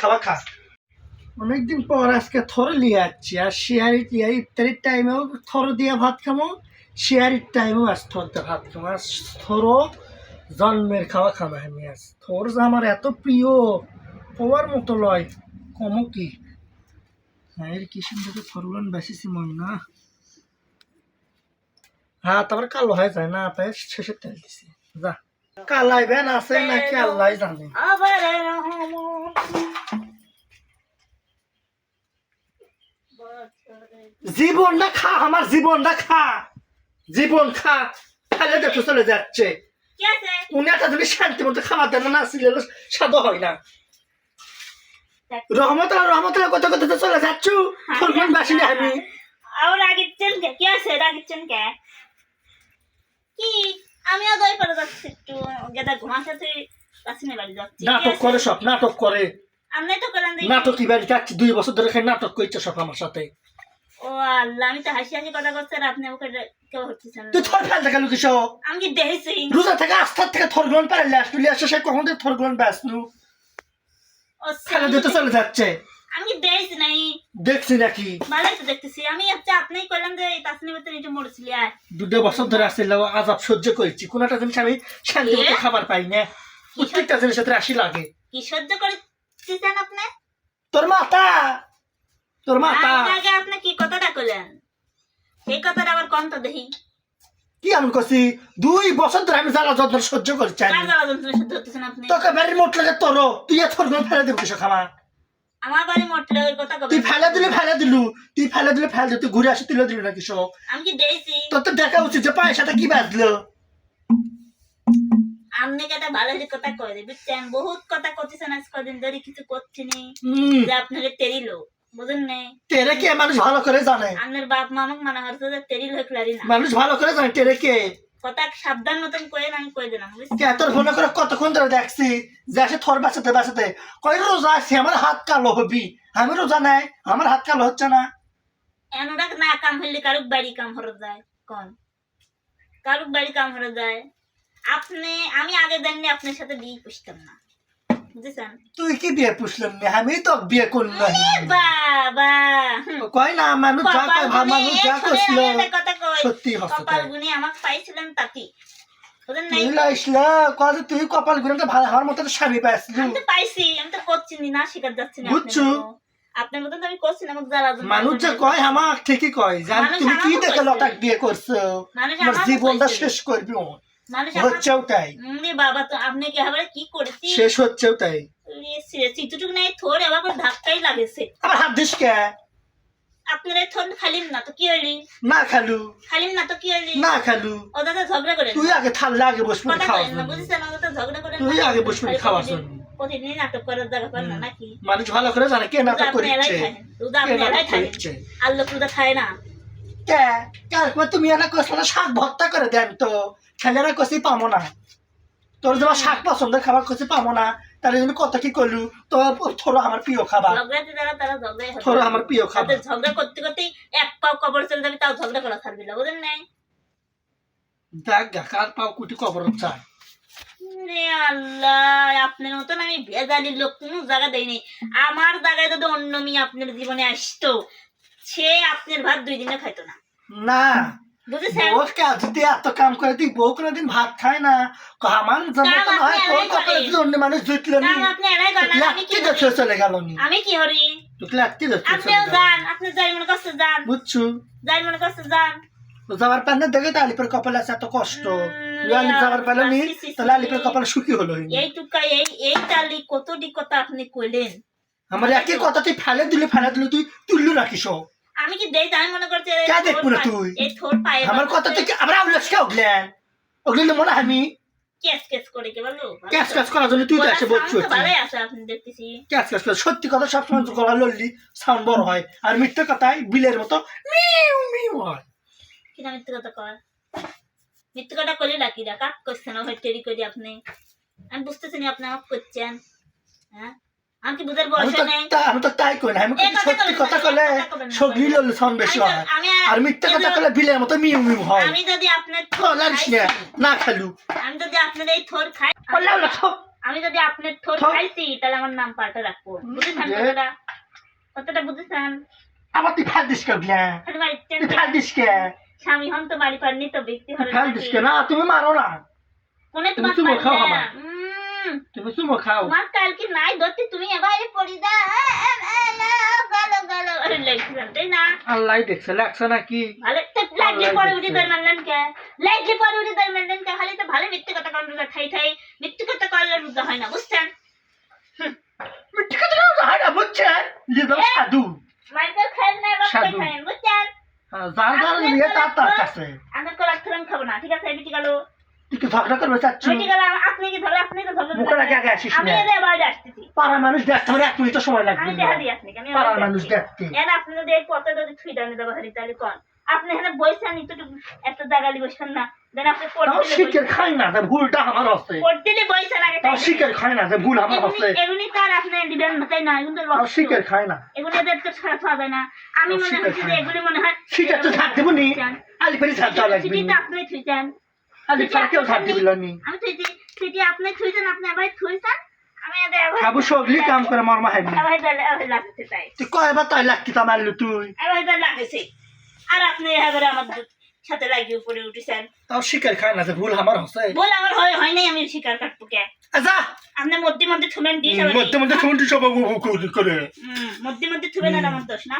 খাওয়া খা। অনেকদিন পর আজকে থর লিয়ে যাচ্ছি আর শিয়ারি লিয়ে ইফতারির টাইমেও থর দিয়ে ভাত খামো শিয়ারির টাইমেও আজ থর দিয়ে ভাত খামো। আর থরও জন্মের খাওয়া খাব আমি আজ। থর যে আমার এত প্রিয় হওয়ার মতো লয় কমও কি? এর কি সুন্দর থরগুলো বেশিছি মনে না। হ্যাঁ তারপর কালো হয়ে যায় না পায়ে শেষের তেল দিছি। যা। কালাই বেন আছে নাকি আল্লাহ জানে। জীবনটা খা আমার জীবনটা খা। জীবন খা খালে দেখো চলে যাচ্ছে। উনি একটা যদি শান্তি মতো খাবার দেন না হয় না। রহমত রহমত কথা কথা তো চলে যাচ্ছ। তোর কোন বাসি না আমি রাগিচ্ছেন কে? কি আছে? রাগিচ্ছেন কে? কি? পরে যাচ্ছি একটু। গেদা ঘুমাতে তুই বাড়ি যাচ্ছি। নাটক করে সব নাটক করে। আপনি তো করেন নাটক কি বাড়ি যাচ্ছি? দুই বছর ধরে নাটক করছে সব আমার সাথে। ও আল্লাহ আমি তো হাসি হাসি কথা করছি আর আপনি ওকে কেউ হচ্ছেন তুই থর ফেলতে গেল কিসব আমি কি দেখেছি? রোজা থেকে আস্থার থেকে থরগুলন পারলে আসলি আসে সে কখন থেকে থরগুলন ব্যস্ত? ও খেলা দিতে চলে যাচ্ছে। আমি দেখছি নাই? দেখছি নাকি? ভালোই তো দেখতেছি। আমি হচ্ছে আপনিই কইলেন যে এই তাসনি ভিতরে এটা মরেছিলি আর দুটো বছর ধরে আসছিল আজাব সহ্য করেছি। কোন একটা জিনিস আমি শান্তি মতো খাবার পাই না। প্রত্যেকটা জিনিসের সাথে আসি লাগে। কি সহ্য করেছিলেন আপনি? তোর মাতা! তোর মাতা আগে আপনি কি কথাটা কইলেন? সেই কথাটা আবার তো দেখি কি আমি করছি? দুই বছর ধরে আমি জ্বালা সহ্য করছি কার আমি জ্বালা যন্ত্রণা সহ্য করতেছেন আপনি? তোকে বাড়ির মোট লাগে তোর তুই এত ফেলে দিবি কিসব খামা? আমার বাড়ি মোটলে ওই কথা কবে তুই ফেলে দিলে ফেলে দিলু। তুই ফেলে দিলে ফেলে দিলু তুই ঘুরে আসি তুলে দিলু না কিসব আমি কি দেখছি তোর তো দেখা উচিত যে পয়সাটা কি বাঁধলো আপনি কেটে ভালো যে কথা কয়ে বুঝছেন বহুত কথা করতেছেন আজ কদিন ধরে কিছু করছি নি। হম। যে আপনাকে তেরিলো বুঝেন নাই? টেরে কে মানুষ ভালো করে জানে? আপনার বাপ মামাক মানা হচ্ছে যে তেরিল ক্লারি না। মানুষ ভালো করে জানে টেরে কে? কথা সাবধান মতন কয়ে আমি কয়ে দিলাম কে তোর ফোন করে কতক্ষণ ধরে দেখছি যে আসে থর বাঁচাতে বাঁচাতে? কই রোজা আছে আমার হাত কালো হবি। আমি রোজা নাই আমার হাত কালো হচ্ছে না। এনোটা না কাম হইলে কারুক বাড়ি কাম হরে যায় কোন। কারুক বাড়ি কাম হরে যায়। আপনি আমি আগে জানলে আপনার সাথে বিয়ে পুষতাম না। তুই কি বিয়ে পুষলাম না? আমি তো বিয়ে করলাম। বাবা। কয় না মানুষ যা কয় মানুষ যা করছিল। সত্যি কপাল। গুনে আমাকে পাইছিলেন তাতি। তুই কপাল গুনে তো ভালো আমার মতো স্বামী পাইছিলি। আমি তো পাইছি আমি তো করছি নি, না শিকার যাচ্ছি না বুঝছ? আপনার মতো তো আমি করছি না আমাকে মানুষ যে কয় আমার ঠিকই কয় যে তুমি কি দেখে। লটাক বিয়ে করছ? জীবনটা শেষ করবি। হচ্ছেও তাই। বাবা তো আপনি কি আবার কি করেছি? শেষ হচ্ছেও তাই। চিতুটুক নাই থোর আবার ধাক্কাই লাগেছে। হাত দিস কে? আপনার থোর খালিম না তো কি হইলি? না খালু। খালিম না তো কি হইলি? না খালু। ও দাদা ঝগড়া করেন তুই আগে থাললে আগে বসবি খাওয়া না দাদা ঝগড়া করেন তুই আগে বসবি খাওয়া প্রতিদিন- প্রতিদিন নাটক করার জায়গা পান না নাকি? মানুষ ভালো করে জানে কে নাটক করিচ্ছে রুদা আপনি এলাই খায়। রুদা খায় না। কে কালকে তুমি কষলে শাক ভর্তা করে দেন তো ছেলেরা কষি পাবো না। তোর শাক পছন্দের খাবার কষি পাবো না জন্য কত কি করলু তো থোড়ো আমার প্রিয় খাবার থোড়ো আমার প্রিয় খাবার। ঝগড়া করতে করতেই এক পাও কবর চলে যাবে তাও ঝগড়া করা ছাড়বি না বুঝেন নাই? দেখ কার পাও কুটি কবর চায় রে আল্লাহ আপনার মতন আমি ভেজালি লোক কোনো জায়গা দেয়নি আমার জায়গায় যদি অন্য মেয়ে আপনার জীবনে আসতো সে আপনার ভাত দুই দিনে খাইতো না। না। বুঝেছেন? বউ এত কাম করে তুই বউ কোনোদিন ভাত খায় না। আমার জন্য কাম তো নয় তোর কপালে যদি অন্য মানুষ জুটলো নি। লাত্তি দেখে চলে গেল নি। আমি কি হরি তোকে লাত্তি দেখে আপনিও যান আপনি যাই মনে করছে যান। বুঝছ? যাই মনে যান। তো দেখে আলিপের কপালে আছে এত কষ্ট। আলিপ যাবার পারল নি তাহলে। আলিপের কপালে সুখী হলো এই টুকা এই এই তালি কতটি কথা আপনি কইলেন? আমার একই কথা তুই ফেলে দিলে ফেলে দিলে তুই তুললু সব আমি কি দেই? আমি মনে করছি কে দেখব না তুই? এই থোর পায়ে আমার কথা তুই কি- আবার আউলেস কে উঠলেন ওগুলো মনে হয় আমি। কেস করে কে বলো? ক্যাশ ক্যাশ করার জন্য তুই তো এসে sound বলছো ভালোই আছে আপনি দেখতেছি। ক্যাশ ক্যাশ করে। সত্যি কথা সবসময় তো গলা লড়লি সাউন্ড বড় হয়। আর মিথ্যে কথায় বিলের মতো মিউ মিউ হয়। কিনা মিথ্যে কথা কর মিথ্যে কথা করলে ডাকি ডাকা করছেন ওভার টেরি করি আপনি। আমি বুঝতেছি না আপনি আমাকে করছেন হ্যাঁ? আমি বুঝার বয়স আমি তো তাই কই না আমি সত্যি কথা কলে এই কথা বলবেন না। সগলি লড়লে সাউন্ড বেশি হয়। আর মিথ্যে কথা কলে বিলের মতো মিউ মিউ হয়। আমি যদি আপনার না খালু আমি যদি আপনার এই থোর খাই আমি যদি আপনার থোর খাইছি তাহলে আমার নাম পাল্টে রাখব। বুঝেছেন যে- কথাটা? কথাটা বুঝেছেন? আবার তুই ফেল দিস কে গিয়া খালি বাড়িতে তুই ফেল দিস কে? স্বামী হন তো বাড়ি তো ব্যক্তি হলে ফেল দিস কে? না তুমি মারো না। কোনে তুমি তোমার খাও পারলে? তুমি চুমো খাও। তোমার কালকে নাই ধরতে তুমি এবার পড়ি দা গালো গালো। লাগছিলাম তাই না? আল্লাহ দেখছে লাগছে নাকি ভালো তো লাগলে পরে উঠে দেখছে। ধর মারলেন কে? লাগলে পরে উঠে ধর মারলেন কে? খালি তো ভালো মিথ্যে কথা কন্ট্রোল ঠাই ঠাই। মিথ্যে কথা করলে রুদ্ধ হয় না বুঝছেন? মিথ্যে কথা না হয় না বুঝছেন? লিদার সাধু। মাইকেল খাইন না। বুঝছেন? হ্যাঁ, যার যার নিয়ে তার তার কাছে। আমি কলার থরন খাব না ঠিক আছে? মিটি গেল। তুই ঝগড়া করবে চাচ্ছ? আপনি কি ধরে আপনি তো ধরলেন মুখের আগে আগে আসিস আমি এদের বাড়ি আসতেছি। পাড়ার মানুষ দেখতে আমার এক মিনিট সময় লাগবে। আমি দেখা দিই আপনাকে আমি পাড়ার মানুষ দেখতে। এর আপনি যদি এই পথে যদি থুই ডানে দেবো হারি তাহলে কোন? আপনি এখানে বইছেন একটু একটা জায়গালি বসবেন না। দেন আপনি পড়তে শিখের খাই না যে ভুলটা আমার হচ্ছে পড়তে বইছেন আগে তাও শিখের খাই না যে ভুল আমার হচ্ছে এমনি এমনি তার আপনি দিবেন না তাই না? এগুলো তো তাও শিখের খাই না। এগুলো এদের তো ছাড়া না। আমি মনে হচ্ছে। এগুলি মনে হয় শিখের তো আলি লাগবে আপনি ছাড়া দিবিল নি আমি সিটি আপনি থুইছেন আপনি আবার থুইছেন আমি আবার আবু সগলি কাম করে মর মাহাইবি আবার আবার লাগছে তাই তুই কয়বার তাই লাগতি তা মারলু তুই? আবার লাগছে আর আপনি এবারে আমার সাথে লাগিয়ে উপরে উঠেছেন। তাও শিখের খাই না ভুল আমার হচ্ছে। বল আমার হয় হয় নাই আমি শিকার কাটবো কে? আচ্ছা আপনি মধ্যে মধ্যে থুবেন দিস মধ্যে মধ্যে শুনছি সব করে মধ্যে মধ্যে থুবেন আর আমার দোষ না।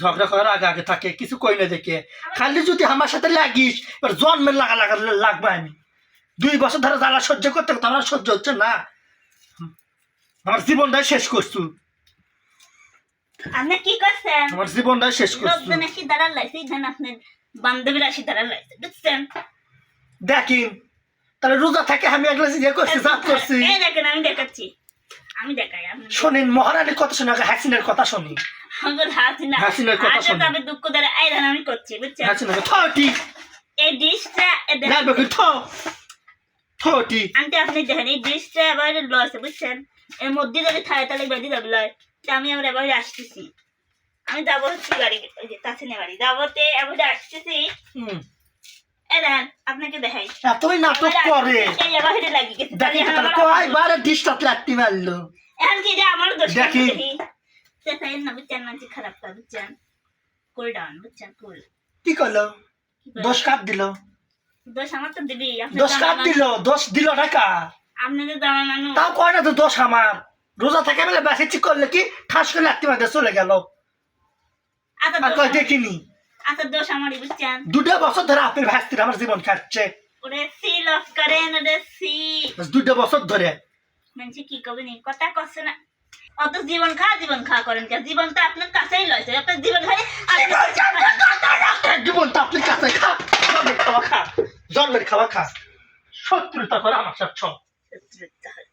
ঝগড়া করার আগে আগে থাকে কিছু কই না দেখে। খালি যদি আমার সাথে লাগিস এবার জন্মের লাগা লাগা লাগবে আমি। দুই বছর ধরে জ্বালা সহ্য করতে আমার সহ্য হচ্ছে না। আমার জীবনটাই শেষ করছু। আপনি কি করছেন? আমার জীবনটাই শেষ করছু। লোকজন এসে দাঁড়াল এখানে আপনার বান্ধবীরা এসে দাঁড়াল লাগছে বুঝছেন? দেখিন তাহলে রোজা থাকে আমি একলা ইয়ে করছি জাত করছি। এই দেখেন আমি দেখাচ্ছি। আমি দেখাই শোনেন মহারানীর কথা শুনে আগে হাসিনের কথা শুনি। হাসিনার কথা শোনো। তবে দুঃখ ধরে এই ধান আমি করছি বুঝছেন? হাসিনের এই ডিশটা না বেকি থ। থটি। আন্টি আপনি দেখেন এই ডিশটা লসে বুঝছেন? এর মধ্যে যদি থাকে তাহলে বেঁধে যাবে লয়। তা আমি আবার এবার আসতেছি। আমি যাব হচ্ছে গাড়ি বাড়ি যাবোতে এবার আসতেছি। হুম। আপনাকে দেখাই। এতই নাটক করে। এই এবার লাগিয়ে গেছে। ডিস্টার্ব লাগতে দোষ দেখি। খারাপ বুঝছেন? কুল ডাউন বুঝছেন? কুল কি করল? দোষ কাপ দিল? দোষ আমার তো দিবি দোষ কাপ দিল? দোষ দিল টাকা। আপনাদের মানুষ তাও কয় না তো দোষ আমার। রোজা থেকে বেলা বেশি ঠিক করলে কি ঠাস করে লাগতে মাঝে চলে গেল? আচ্ছা আর কয় দেখিনি? আচ্ছা দোষ আমারই বুঝছেন? দুটা বছর ধরে আপনি ভাস্তির আমার জীবন খাচ্ছে ওরে সি করেন ওরে সি দুটা বছর ধরে। মানুষ কি কবে নি? কথা কচ্ছে না। অত জীবন খা জীবন খা করেন কে? জীবন তো আপনার কাছেই লয়েছে আপনার জীবন খাই জীবন তো আপনার কাছে খা জন্মের খাওয়া খা জন্মের খাওয়া খা। শত্রুতা করে আমার সাথে আর